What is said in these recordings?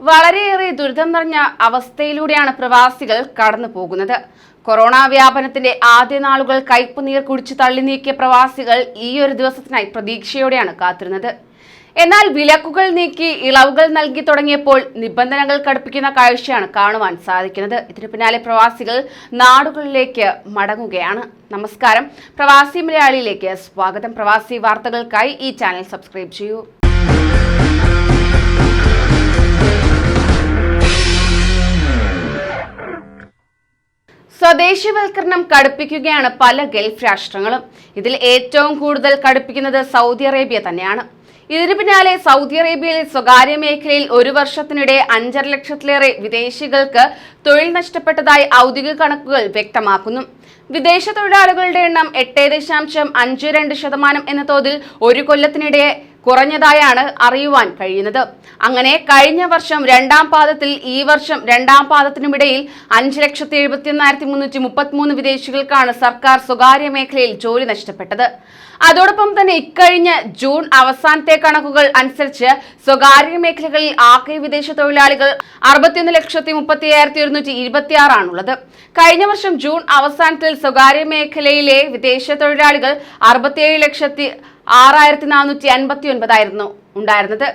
വളരെയേറെ ദുരിതം നിറഞ്ഞ അവസ്ഥയിലൂടെയാണ് പ്രവാസികൾ കടന്നു പോകുന്നത്. കൊറോണ വ്യാപനത്തിന്റെ ആദ്യ നാളുകൾ കയ്പുനീർ കുടിച്ചു തള്ളി നീക്കിയ പ്രവാസികൾ ഈ ഒരു ദിവസത്തിനായി പ്രതീക്ഷയോടെയാണ് കാത്തിരുന്നത്. എന്നാൽ വിലക്കുകൾ നീക്കി ഇളവുകൾ നൽകി തുടങ്ങിയപ്പോൾ നിബന്ധനകൾ കടുപ്പിക്കുന്ന കാഴ്ചയാണ് കാണുവാൻ സാധിക്കുന്നത്. ഇതിനു പിന്നാലെ പ്രവാസികൾ നാടുകളിലേക്ക് മടങ്ങുകയാണ്. നമസ്കാരം. പ്രവാസി മലയാളിയിലേക്ക് സ്വാഗതം. പ്രവാസി വാർത്തകൾക്കായി ഈ ചാനൽ സബ്സ്ക്രൈബ് ചെയ്യൂ. സ്വദേശിവൽക്കരണം കടുപ്പിക്കുകയാണ് പല ഗൾഫ് രാഷ്ട്രങ്ങളും. ഇതിൽ ഏറ്റവും കൂടുതൽ കടുപ്പിക്കുന്നത് സൗദി അറേബ്യ തന്നെയാണ്. ഇതിനു പിന്നാലെ സൗദി അറേബ്യയിൽ സ്വകാര്യ മേഖലയിൽ ഒരു വർഷത്തിനിടെ അഞ്ചര ലക്ഷത്തിലേറെ വിദേശികൾക്ക് തൊഴിൽ നഷ്ടപ്പെട്ടതായി ഔദ്യോഗിക കണക്കുകൾ വ്യക്തമാക്കുന്നു. വിദേശ തൊഴിലാളികളുടെ എണ്ണം എട്ട് ദശാംശം അഞ്ച് രണ്ട് ശതമാനം എന്ന തോതിൽ ഒരു കൊല്ലത്തിനിടെ കുറഞ്ഞതായാണ് അറിയുവാൻ കഴിയുന്നത്. അങ്ങനെ കഴിഞ്ഞ വർഷം രണ്ടാം പാദത്തിൽ ഈ വർഷം രണ്ടാം പാദത്തിനുമിടയിൽ അഞ്ച് ലക്ഷത്തി എഴുപത്തി ഒന്നായിരത്തി മുന്നൂറ്റി മുപ്പത്തിമൂന്ന് വിദേശികൾക്കാണ് സർക്കാർ സ്വകാര്യ മേഖലയിൽ ജോലി നഷ്ടപ്പെട്ടത്. അതോടൊപ്പം തന്നെ ഇക്കഴിഞ്ഞ ജൂൺ അവസാനത്തെ കണക്കുകൾ അനുസരിച്ച് സ്വകാര്യ മേഖലകളിൽ ആകെ വിദേശ തൊഴിലാളികൾ അറുപത്തിയൊന്ന് ലക്ഷത്തി മുപ്പത്തി അയ്യായിരത്തി ഒരുന്നൂറ്റി ഇരുപത്തി ആറാണുള്ളത് കഴിഞ്ഞ വർഷം ജൂൺ അവസാനത്തിൽ സ്വകാര്യ മേഖലയിലെ വിദേശ തൊഴിലാളികൾ അറുപത്തിയേഴ് ലക്ഷത്തി ആറായിരത്തി നാനൂറ്റി അൻപത്തി ഒൻപതായിരുന്നു ഉണ്ടായിരുന്നത്.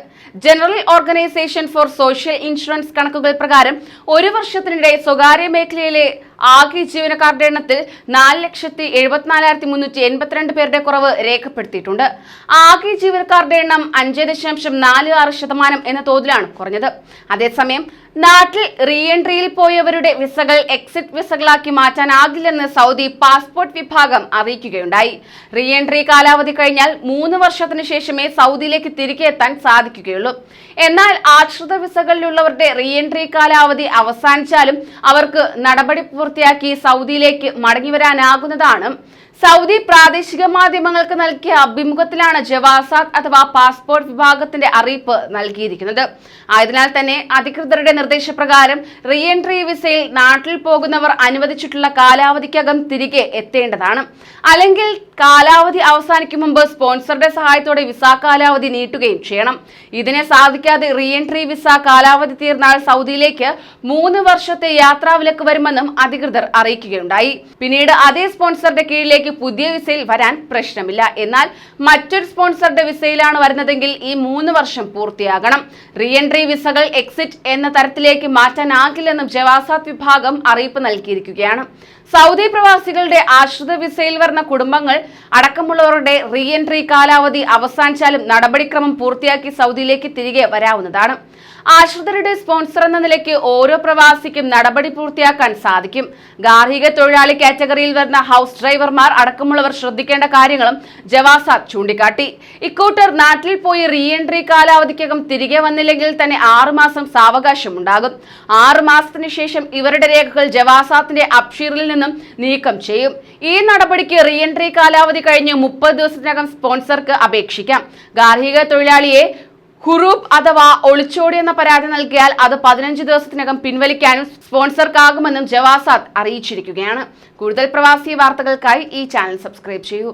General organisation for social insurance കണക്കുകൾ പ്രകാരം ഒരു വർഷത്തിനിടെ സ്വകാര്യ മേഖലയിലെ ആകെ ജീവനക്കാരുടെ എണ്ണത്തിൽ നാല് ലക്ഷത്തി എഴുപത്തിനാലായിരത്തി മുന്നൂറ്റി എൺപത്തിരണ്ട് പേരുടെ കുറവ് രേഖപ്പെടുത്തിയിട്ടുണ്ട്. ആകെ ജീവനക്കാരുടെ എണ്ണം അഞ്ച് ദശാംശം നാല് ആറ് ശതമാനം എന്ന തോതിലാണ് കുറഞ്ഞത്. അതേസമയം നാട്ടിൽ റീഎൻട്രിയിൽ പോയവരുടെ വിസകൾ എക്സിറ്റ് വിസകളാക്കി മാറ്റാനാകില്ലെന്ന് സൗദി പാസ്പോർട്ട് വിഭാഗം അറിയിക്കുകയുണ്ടായി. റീഎൻട്രി കാലാവധി കഴിഞ്ഞാൽ മൂന്ന് വർഷത്തിന് ശേഷമേ സൗദിയിലേക്ക് തിരികെ എത്താൻ സാധിക്കുകയുള്ളൂ. എന്നാൽ ആശ്രിത വിസകളിലുള്ളവരുടെ റീഎൻട്രി കാലാവധി അവസാനിച്ചാലും അവർക്ക് നടപടി പൂർത്തിയാക്കി സൗദിയിലേക്ക് മടങ്ങി വരാനാകുന്നതാണ് സൗദി പ്രാദേശിക മാധ്യമങ്ങൾക്ക് നൽകിയ അഭിമുഖത്തിലാണ് ജവാസാദ് അഥവാ പാസ്പോർട്ട് വിഭാഗത്തിന്റെ അറിയിപ്പ് നൽകിയിരിക്കുന്നത്. ആയതിനാൽ തന്നെ അധികൃതരുടെ നിർദ്ദേശപ്രകാരം റീ എൻട്രി വിസയിൽ നാട്ടിൽ പോകുന്നവർ അനുവദിച്ചിട്ടുള്ള കാലാവധിക്കകം തിരികെ എത്തേണ്ടതാണ്. അല്ലെങ്കിൽ കാലാവധി അവസാനിക്കും മുമ്പ് സ്പോൺസറുടെ സഹായത്തോടെ വിസ കാലാവധി നീട്ടുകയും ചെയ്യണം. ഇതിനെ സാധിക്കാതെ റീ എൻട്രി വിസ കാലാവധി തീർന്നാൽ സൗദിയിലേക്ക് മൂന്ന് വർഷത്തെ യാത്രാവിലക്ക് വരുമെന്നും അധികൃതർ അറിയിക്കുകയുണ്ടായി. പിന്നീട് അതേ സ്പോൺസറുടെ കീഴിലേക്ക് പുതിയ വിസയിൽ വരാൻ പ്രശ്നമില്ല. എന്നാൽ മറ്റൊരു സ്പോൺസറുടെ വിസയിലാണ് വരുന്നതെങ്കിൽ ഈ മൂന്ന് വർഷം പൂർത്തിയാകണം. റീഎൻട്രി വിസകൾ എക്സിറ്റ് എന്ന തരത്തിലേക്ക് മാറ്റാനാകില്ലെന്നും ജവാസാത്ത് വിഭാഗം അറിയിപ്പ് നൽകിയിരിക്കുകയാണ്. സൗദി പ്രവാസികളുടെ ആശ്രിത വിസയിൽ വരുന്ന കുടുംബങ്ങൾ അടക്കമുള്ളവരുടെ റീഎൻട്രി കാലാവധി അവസാനിച്ചാലും നടപടിക്രമം പൂർത്തിയാക്കി സൗദിയിലേക്ക് തിരികെ വരാവുന്നതാണ്. ആശ്രിതരുടെ സ്പോൺസർ എന്ന നിലയ്ക്ക് ഓരോ പ്രവാസിക്കും നടപടി പൂർത്തിയാക്കാൻ സാധിക്കും. ഗാർഹിക തൊഴിലാളി കാറ്റഗറിയിൽ വരുന്ന ഹൗസ് ഡ്രൈവർമാർ അടക്കമുള്ളവർ ശ്രദ്ധിക്കേണ്ട കാര്യങ്ങളും ജവാസാദ് ചൂണ്ടിക്കാട്ടി. ഇക്കൂട്ടർ നാട്ടിൽ പോയി റീഎൻട്രി കാലാവധിക്കകം തിരികെ വന്നില്ലെങ്കിൽ തന്നെ ആറുമാസം സാവകാശം ഉണ്ടാകും ആറു മാസത്തിന് ശേഷം ഇവരുടെ രേഖകൾ ജവാസാത്തിന്റെ അബ്ഷീറിൽ നിന്നും നീക്കം ചെയ്യും. ഈ നടപടിക്ക് റീഎൻട്രി കാലാവധി കഴിഞ്ഞ് മുപ്പത് ദിവസത്തിനകം സ്പോൺസർക്ക് അപേക്ഷിക്കാം. ഗാർഹിക തൊഴിലാളിയെ ഹുറൂബ് അഥവാ ഒളിച്ചോടി എന്ന പരാതി നൽകിയാൽ അത് പതിനഞ്ച് ദിവസത്തിനകം പിൻവലിക്കാനും സ്പോൺസർക്കാകുമെന്നും ജവാസാദ് അറിയിച്ചിരിക്കുകയാണ്. കൂടുതൽ പ്രവാസി വാർത്തകൾക്കായി ഈ ചാനൽ സബ്സ്ക്രൈബ് ചെയ്യൂ.